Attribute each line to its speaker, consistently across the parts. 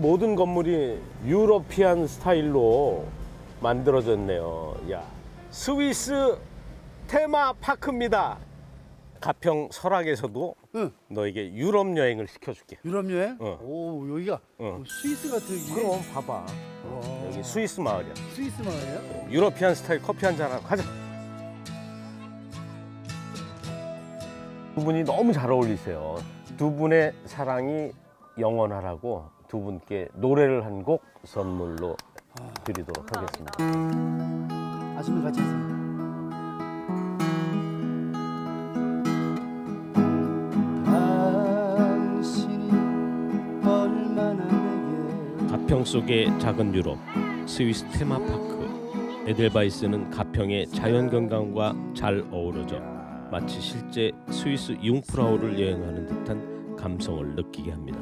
Speaker 1: 모든 건물이 유러피안 스타일로 만들어졌네요. 야, 스위스 테마 파크입니다. 가평 설악에서도
Speaker 2: 응.
Speaker 1: 너에게 유럽 여행을 시켜줄게.
Speaker 2: 유럽 여행?
Speaker 1: 어.
Speaker 2: 오 여기가
Speaker 1: 어.
Speaker 2: 뭐 스위스 같은 게.
Speaker 1: 그럼 봐봐.
Speaker 2: 와.
Speaker 1: 여기 스위스 마을이야.
Speaker 2: 스위스 마을이에요?
Speaker 1: 유러피안 스타일 커피 한잔 하고 가자. 두 분이 너무 잘 어울리세요. 두 분의 사랑이 영원하라고 두 분께 노래를 한 곡 선물로 드리도록 하겠습니다.
Speaker 2: 아줌마 같이 하세요.
Speaker 1: 가평 속의 작은 유럽 스위스 테마파크 에델바이스는 가평의 자연 경관과 잘 어우러져 마치 실제 스위스 융프라우를 여행하는 듯한 감성을 느끼게 합니다.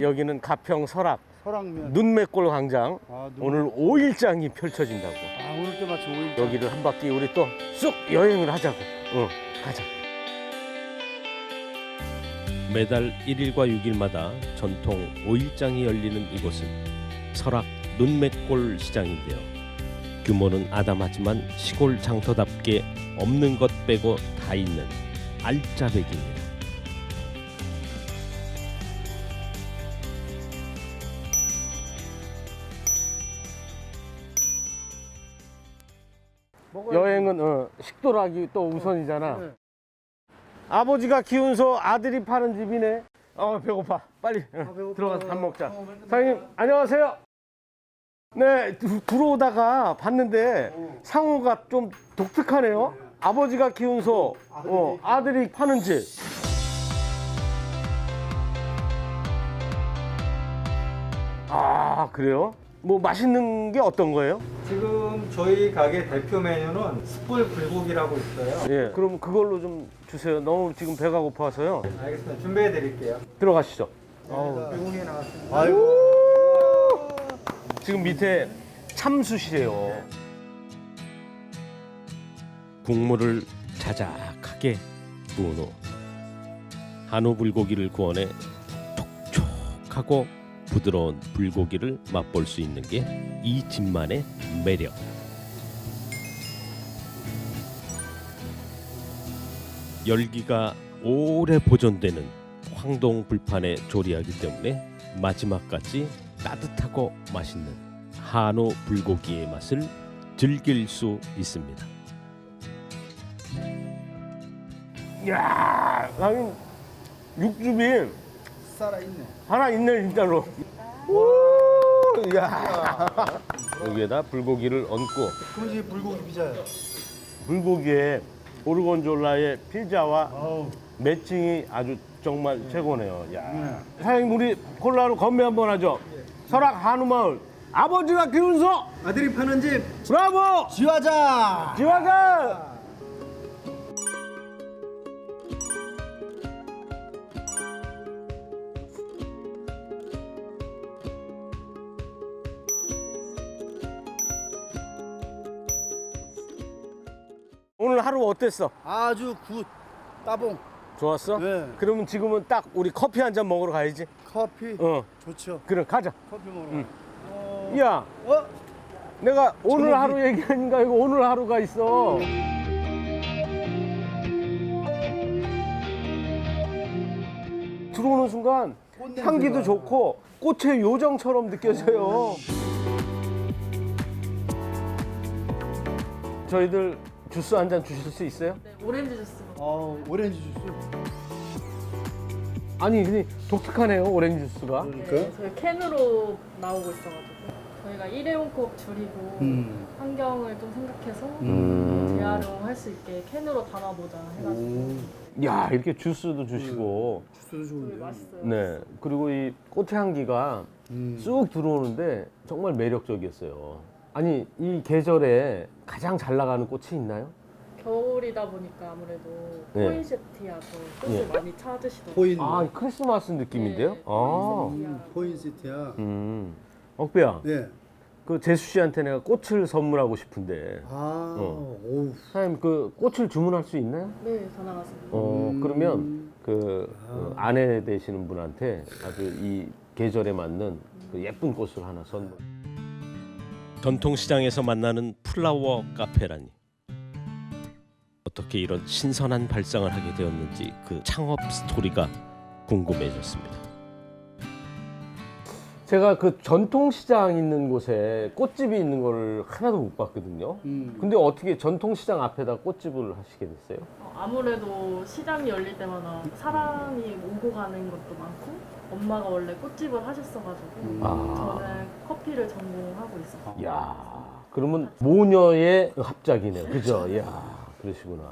Speaker 1: 여기는 가평 설악
Speaker 2: 설악면.
Speaker 1: 눈매골 광장.
Speaker 2: 아, 눈-
Speaker 1: 오늘 5일장이 펼쳐진다고.
Speaker 2: 아 오늘 때 마치 5일.
Speaker 1: 여기를 한 바퀴 우리 또 쑥 여행을 하자고. 응 가자. 매달 1일과 6일마다 전통 5일장이 열리는 이곳은 설악 눈매골 시장인데요. 규모는 아담하지만 시골 장터답게 없는 것 빼고 다 있는 알짜배기입니다 식도락이 또 우선이잖아.
Speaker 2: 네.
Speaker 1: 아버지가 키운 소 아들이 파는 집이네. 어 배고파. 빨리 어,
Speaker 2: 배고파.
Speaker 1: 들어가서 밥 먹자.
Speaker 2: 어,
Speaker 1: 사장님 안녕하세요. 네 두- 들어오다가 봤는데 상호가 좀 독특하네요. 아버지가 키운 소, 어, 아들이 파는 집. 아 그래요? 뭐 맛있는 게 어떤 거예요?
Speaker 3: 지금 저희 가게 대표 메뉴는 숯불 불고기라고 있어요.
Speaker 1: 예. 그럼 그걸로 좀 주세요. 너무 지금 배가 고파서요.
Speaker 3: 알겠습니다. 준비해 드릴게요.
Speaker 1: 들어가시죠.
Speaker 3: 불고기 나왔습니다.
Speaker 2: 아이고.
Speaker 1: 지금 밑에 참숯이에요. 국물을 자작하게 부은 후 한우 불고기를 구워내 촉촉하고 부드러운 불고기를 맛볼 수 있는 게 이 집만의 매력. 열기가 오래 보존되는 황동 불판에 조리하기 때문에 마지막까지 따뜻하고 맛있는 한우 불고기의 맛을 즐길 수 있습니다. 야, 아니 육즙이
Speaker 2: 살아있네.
Speaker 1: 하나 있네 진짜로. 우, 야. 여기에다 불고기를 얹고
Speaker 2: 그럼 이제 불고기 피자예요.
Speaker 1: 불고기에 고르곤졸라의 피자와
Speaker 2: 아우.
Speaker 1: 매칭이 아주 정말 최고네요. 야. 사장님 우리 콜라로 건배 한번 하죠. 설악 한우마을 아버지가 키운 소
Speaker 2: 아들이 파는 집
Speaker 1: 브라보
Speaker 2: 지화자.
Speaker 1: 지화가 오늘 하루 어땠어?
Speaker 2: 아주 굿. 따봉.
Speaker 1: 좋았어?
Speaker 2: 네.
Speaker 1: 그러면 지금은 딱 우리 커피 한 잔 먹으러 가야지.
Speaker 2: 커피.
Speaker 1: 어,
Speaker 2: 좋죠.
Speaker 1: 그럼 가자.
Speaker 2: 커피 먹으러.
Speaker 1: 응.
Speaker 2: 어.
Speaker 1: 야,
Speaker 2: 어?
Speaker 1: 내가 오늘 하루 얘기하니까 이거 오늘 하루가 있어. 들어오는 순간
Speaker 2: 꽃
Speaker 1: 향기도. 좋고 꽃의 요정처럼 느껴져요. 저희들 주스 한 잔 주실 수 있어요?
Speaker 4: 네, 오렌지 주스.
Speaker 2: 어, 오렌지 주스.
Speaker 1: 아니, 근데 독특하네요, 오렌지 주스가.
Speaker 2: 그러니까.
Speaker 4: 네, 저희 캔으로 나오고 있어가지고 저희가 일회용 컵 줄이고
Speaker 2: 음.
Speaker 4: 환경을 좀 생각해서
Speaker 1: 음.
Speaker 4: 재활용할 수 있게 캔으로 담아보자 해가지고
Speaker 2: 음.
Speaker 1: 야, 이렇게 주스도 주시고.
Speaker 2: 주스도
Speaker 4: 되게
Speaker 2: 좋은데.
Speaker 4: 맛있어요.
Speaker 1: 네. 그리고 이 꽃향기가
Speaker 2: 음.
Speaker 1: 쑥 들어오는데 정말 매력적이었어요. 아니 이 계절에 가장 잘 나가는 꽃이 있나요?
Speaker 4: 겨울이다 보니까 아무래도
Speaker 1: 네.
Speaker 4: 포인세티아도 꽃을
Speaker 1: 예.
Speaker 4: 많이 찾으시더라고요.
Speaker 2: 포인.
Speaker 1: 아 크리스마스 느낌인데요?
Speaker 4: 네,
Speaker 1: 아,
Speaker 2: 음, 포인시티야.
Speaker 1: 음, 억배야,
Speaker 2: 네.
Speaker 1: 그 재수 씨한테 내가 꽃을 선물하고 싶은데
Speaker 2: 아,
Speaker 1: 어.
Speaker 2: 오우.
Speaker 1: 사장님 그 꽃을 주문할 수 있나요?
Speaker 4: 네, 가능하세요.
Speaker 1: 어
Speaker 2: 음.
Speaker 1: 그러면 그, 그 아내 되시는 분한테 아주 이 계절에 맞는 그 예쁜 꽃을 하나 선물. 전통시장에서 만나는 플라워 카페라니 어떻게 이런 신선한 발상을 하게 되었는지 그 창업 스토리가 궁금해졌습니다. 제가 그 전통시장 있는 곳에 꽃집이 있는 걸 하나도 못 봤거든요.
Speaker 2: 음.
Speaker 1: 근데 어떻게 전통시장 앞에다 꽃집을 하시게 됐어요?
Speaker 4: 어, 아무래도 시장이 열릴 때마다 사람이 오고 가는 것도 많고 엄마가 원래 꽃집을 하셨어가지고
Speaker 2: 음.
Speaker 1: 아.
Speaker 4: 저는 커피를 전공하고 있었어요.
Speaker 1: 야, 그러면 모녀의 합작이네요. 그죠? 야, 그러시구나.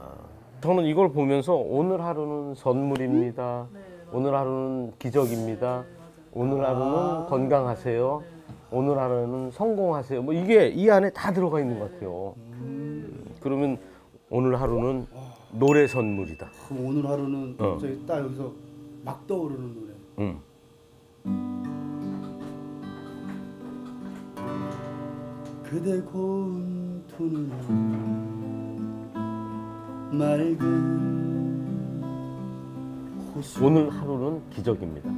Speaker 1: 저는 이걸 보면서 오늘 하루는 선물입니다.
Speaker 4: 네,
Speaker 1: 오늘 하루는 기적입니다.
Speaker 4: 맞아요.
Speaker 1: 오늘 하루는
Speaker 2: 아.
Speaker 1: 건강하세요.
Speaker 4: 네.
Speaker 1: 오늘 하루는 성공하세요. 뭐 이게 이 안에 다 들어가 있는 것 같아요. 그러면 오늘 하루는 노래 선물이다.
Speaker 2: 그럼 오늘 하루는
Speaker 1: 어.
Speaker 2: 갑자기 딱 여기서 막 떠오르는 노래.
Speaker 1: 응.
Speaker 2: 그대 고운 두 눈, 맑은 호수.
Speaker 1: 오늘 하루는 기적입니다.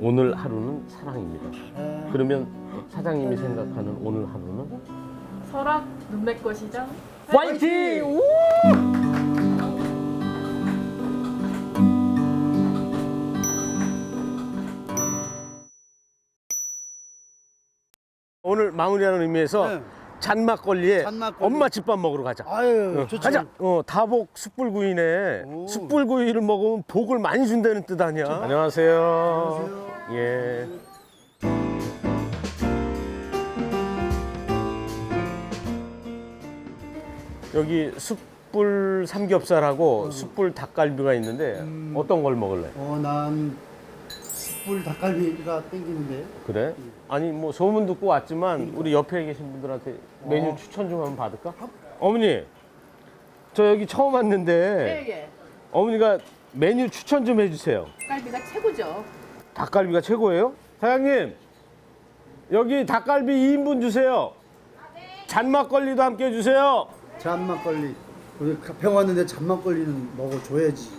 Speaker 1: 오늘 하루는 사랑입니다. 그러면 사장님이 생각하는 오늘 하루는
Speaker 4: 설악 눈맺고 시장
Speaker 1: 파이팅! 우! 오늘 마무리하는 의미에서
Speaker 2: 네.
Speaker 1: 잔막걸리에
Speaker 2: 잔막걸리.
Speaker 1: 엄마 집밥 먹으러 가자.
Speaker 2: 아유,
Speaker 1: 어,
Speaker 2: 좋죠.
Speaker 1: 가자. 어, 다복 숯불구이네.
Speaker 2: 오.
Speaker 1: 숯불구이를 먹으면 복을 많이 준다는 뜻 아니야? 안녕하세요.
Speaker 2: 안녕하세요.
Speaker 1: 예. 여기 숯불 삼겹살하고 숯불 닭갈비가 있는데
Speaker 2: 음.
Speaker 1: 어떤 걸 먹을래?
Speaker 2: 어, 난 숯불 닭갈비가 땡기는데.
Speaker 1: 그래? 아니 뭐 소문 듣고 왔지만 우리 옆에 계신 분들한테 메뉴
Speaker 2: 어.
Speaker 1: 추천 좀 한번 받을까? 어머니 저 여기 처음 왔는데
Speaker 5: 예, 예.
Speaker 1: 어머니가 메뉴 추천 좀 해주세요.
Speaker 5: 갈비가 최고죠.
Speaker 1: 닭갈비가 최고예요? 사장님 여기 닭갈비 2인분 주세요. 잔막걸리도 함께 해주세요.
Speaker 2: 잔막걸리. 우리 가평 왔는데 잔막걸리는 먹어줘야지.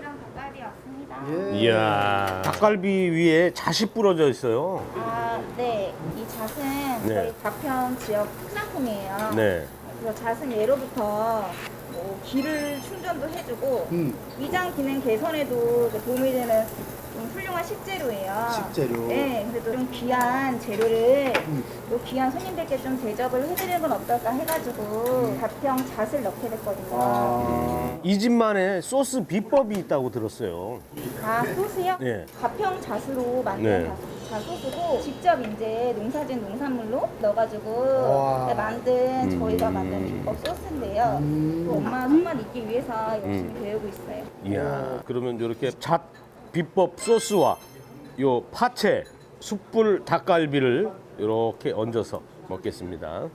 Speaker 6: 이랑 닭갈비 왔습니다.
Speaker 2: 예.
Speaker 1: 이야 닭갈비 위에 잣이 부러져 있어요.
Speaker 6: 아, 네. 이 잣은
Speaker 1: 네.
Speaker 6: 저희 가평 지역 특산품이에요.
Speaker 1: 네.
Speaker 6: 그래서 잣은 예로부터 뭐 기를 충전도 해주고
Speaker 2: 음,
Speaker 6: 위장 기능 개선에도 그 도움이 되는 좀 훌륭한 식재료예요.
Speaker 2: 식재료.
Speaker 6: 네, 그래도 좀 귀한 재료를
Speaker 2: 음.
Speaker 6: 또 귀한 손님들께 좀 대접을 해드리는 건 어떨까 해가지고 가평 잣을 넣게 됐거든요.
Speaker 2: 아,
Speaker 1: 이 집만의 소스 비법이 있다고 들었어요.
Speaker 6: 아, 소스요?
Speaker 1: 네.
Speaker 6: 가평 잣으로 만든
Speaker 1: 네.
Speaker 6: 잣 소스고 직접 이제 농사진 농산물로 넣어가지고
Speaker 2: 와.
Speaker 6: 네, 만든
Speaker 1: 음.
Speaker 6: 저희가 만든 비법 소스인데요.
Speaker 2: 음.
Speaker 6: 또 엄마 손맛 있기 위해서 열심히
Speaker 1: 음.
Speaker 6: 배우고 있어요.
Speaker 1: 이야 그러면 이렇게 잣 비법 소스와 요 파채 숯불 닭갈비를 이렇게 얹어서 먹겠습니다.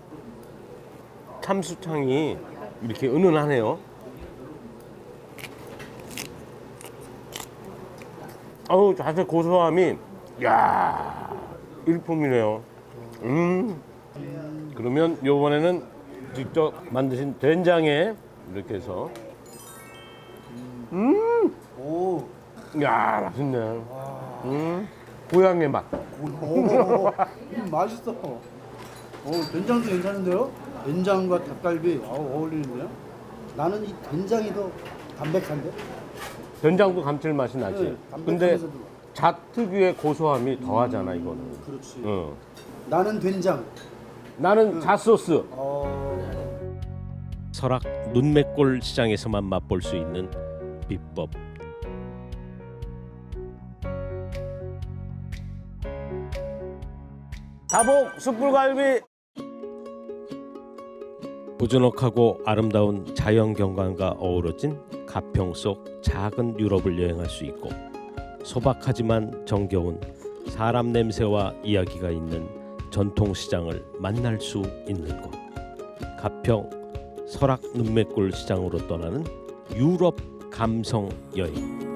Speaker 1: 참수창이 이렇게 은은하네요. 어우 자세 고소함이 야 일품이네요. 음 그러면 요번에는 직접 만드신 된장에 이렇게 해서
Speaker 2: 오.
Speaker 1: 야 맛있네. 음 고향의 맛.
Speaker 2: 오, 음, 맛있어. 오, 된장도 괜찮은데요? 된장과 닭갈비 아우, 어울리는데요? 나는 이 된장이 더 담백한데?
Speaker 1: 된장도 감칠맛이 나지.
Speaker 2: 네,
Speaker 1: 근데
Speaker 2: 담백하면서도.
Speaker 1: 잣 특유의 고소함이 더하잖아 이거는.
Speaker 2: 그렇지.
Speaker 1: 응.
Speaker 2: 나는 된장.
Speaker 1: 나는 잣 소스.
Speaker 2: 어,
Speaker 1: 설악 눈매골 시장에서만 맛볼 수 있는 비법. 다복 숯불갈비. 부드넉하고 아름다운 자연 경관과 어우러진 가평 속 작은 유럽을 여행할 수 있고 소박하지만 정겨운 사람 냄새와 이야기가 있는 전통 시장을 만날 수 있는 곳. 가평 설악 눈매골 시장으로 떠나는 유럽 감성 여행.